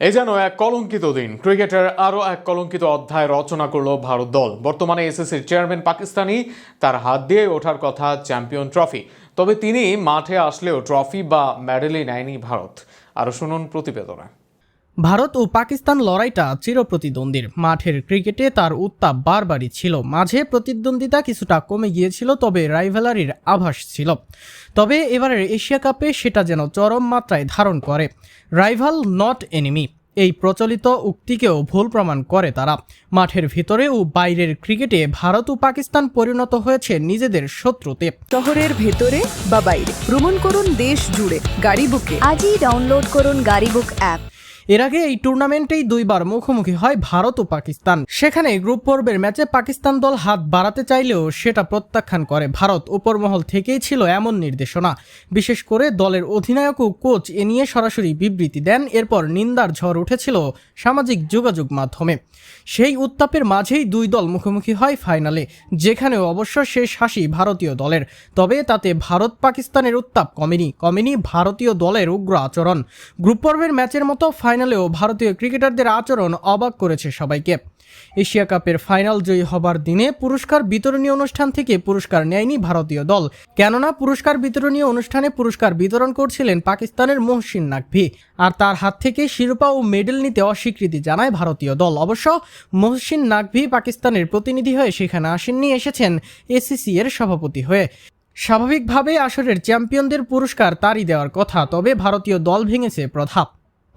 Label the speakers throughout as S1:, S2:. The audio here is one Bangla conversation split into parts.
S1: এই যেন এক কলঙ্কিত দিন। ক্রিকেটের আরও এক কলঙ্কিত অধ্যায় রচনা করল ভারত দল। বর্তমানে এসএসসির চেয়ারম্যান পাকিস্তানি, তার হাত দিয়ে ওঠার কথা চ্যাম্পিয়ন ট্রফি। তবে তিনি মাঠে আসলেও ট্রফি বা মেডেলই নেয়নি ভারত। আরও শুনুন প্রতিবেদনে।
S2: ভারত ও পাকিস্তান লড়াইটা চিরপ্রতিদ্বন্দ্বীর। মাঠের ক্রিকেটে তার উত্তাপ বারবারই ছিল। মাঝে প্রতিদ্বন্দ্বিতা কিছুটা কমে গিয়েছিল তবে রাইভেলারির আভাস ছিল। তবে এবারের এশিয়া কাপে সেটা যেন চরম মাত্রায় ধারণ করে। Rival not enemy. এই প্রচলিত উক্তিকেও ভুল প্রমাণ করে তারা। মাঠের ভিতরে ও বাইরের ক্রিকেটে ভারত ও পাকিস্তান পরিণত হয়েছে নিজেদের শত্রুতে।
S3: শহরের ভেতরে বা বাইরে? ভ্রমণ করুন দেশ জুড়ে গাড়ি বুকে।
S4: আজই ডাউনলোড করুন গাড়িবুক অ্যাপ
S2: এর আগে এই টুর্নামেন্টেই দুইবার মুখোমুখি হয় ভারত ও পাকিস্তান। সেখানে গ্রুপ পর্বের ম্যাচে পাকিস্তান দল হাত বাড়াতে চাইলেও সেটা প্রত্যাখ্যান করে ভারত। উপরমহল থেকেই ছিল এমন নির্দেশনা। বিশেষ করে দলের অধিনায়ক ও কোচ এ নিয়ে সরাসরি বিবৃতি দেন। এরপর নিন্দার ঝড় উঠেছিল সামাজিক যোগাযোগ মাধ্যমে। সেই উত্তাপের মাঝেই দুই দল মুখোমুখি হয় ফাইনালে যেখানেও অবশ্য শেষ হাসি ভারতীয় দলের। তবে তাতে ভারত পাকিস্তানের উত্তাপ কমেনি কমেনি ভারতীয় দলের উগ্র আচরণ। গ্রুপ পর্বের ম্যাচের মতো ফাইনালেও ভারতীয় ক্রিকেটারদের আচরণ অবাক করেছে সবাইকে। এশিয়া কাপের ফাইনাল জয়ী হবার দিনে পুরস্কার বিতরণী অনুষ্ঠান থেকে পুরস্কার নেয়নি ভারতীয় দল। কেননা পুরস্কার বিতরণী অনুষ্ঠানে পুরস্কার বিতরণ করছিলেন পাকিস্তানের মহসিন নাকভি। আর তার হাত থেকে শিরোপা ও মেডেল নিতে অস্বীকৃতি জানায় ভারতীয় দল। অবশ্য মহসিন নাকভি পাকিস্তানের প্রতিনিধি হয়ে সেখানে আসেননি, এসেছেন এসিসি এর সভাপতি হয়ে। স্বাভাবিকভাবে আসরের চ্যাম্পিয়নদের পুরস্কার তারই দেওয়ার কথা, তবে ভারতীয় দল ভেঙেছে প্রধাপ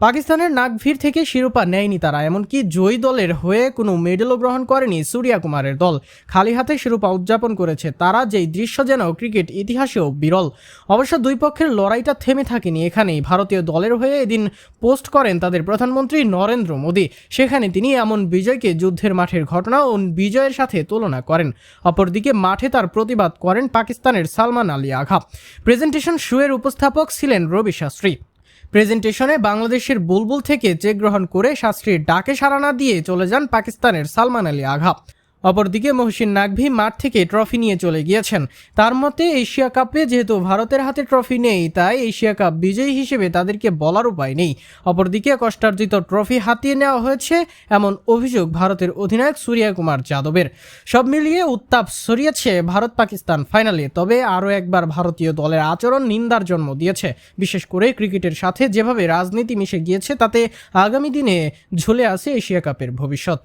S2: পাকিস্তানের নাগভির থেকে শিরোপা নেয়নি তারা, এমনকি জয়ী দলের হয়ে কোনো মেডেলও গ্রহণ করেনি সূর্যা কুমারের দল। খালি হাতে শিরোপা উদযাপন করেছে তারা, যেই দৃশ্য যেন ক্রিকেট ইতিহাসেও বিরল। অবশ্য দুই পক্ষের লড়াইটা থেমে থাকেনি এখানেই। ভারতীয় দলের হয়ে এদিন পোস্ট করেন তাদের প্রধানমন্ত্রী নরেন্দ্র মোদী। সেখানে তিনি এমন বিজয়কে যুদ্ধের মাঠের ঘটনা ও বিজয়ের সাথে তুলনা করেন। অপরদিকে মাঠে তার প্রতিবাদ করেন পাকিস্তানের সালমান আলী আঘা প্রেজেন্টেশন শোয়ের উপস্থাপক ছিলেন রবি শাস্ত্রী। প্রেজেন্টেশনে বাংলাদেশের বুলবুল থেকে চেক গ্রহণ করে শাস্ত্রীর ডাকে সারানা দিয়ে চলে যান পাকিস্তানের সালমান আলী আঘা। অপরদিকে মহসিন নাকভি মাঠ থেকে ট্রফি নিয়ে চলে গিয়েছেন। তার মতে, এশিয়া কাপে যেহেতু ভারতের হাতে ট্রফি নেই, তাই এশিয়া কাপ বিজয়ী হিসেবে তাদেরকে বলার উপায় নেই। অপরদিকে কষ্টার্জিত ট্রফি হাতিয়ে নেওয়া হয়েছে এমন অভিযোগ ভারতের অধিনায়ক সূর্যা কুমার যাদবের। সব মিলিয়ে উত্তাপ ছড়িয়েছে ভারত পাকিস্তান ফাইনালে, তবে আরও একবার ভারতীয় দলের আচরণ নিন্দার জন্ম দিয়েছে। বিশেষ করে ক্রিকেটের সাথে যেভাবে রাজনীতি মিশে গিয়েছে, তাতে আগামী দিনে ঝুলে আছে এশিয়া কাপের ভবিষ্যৎ।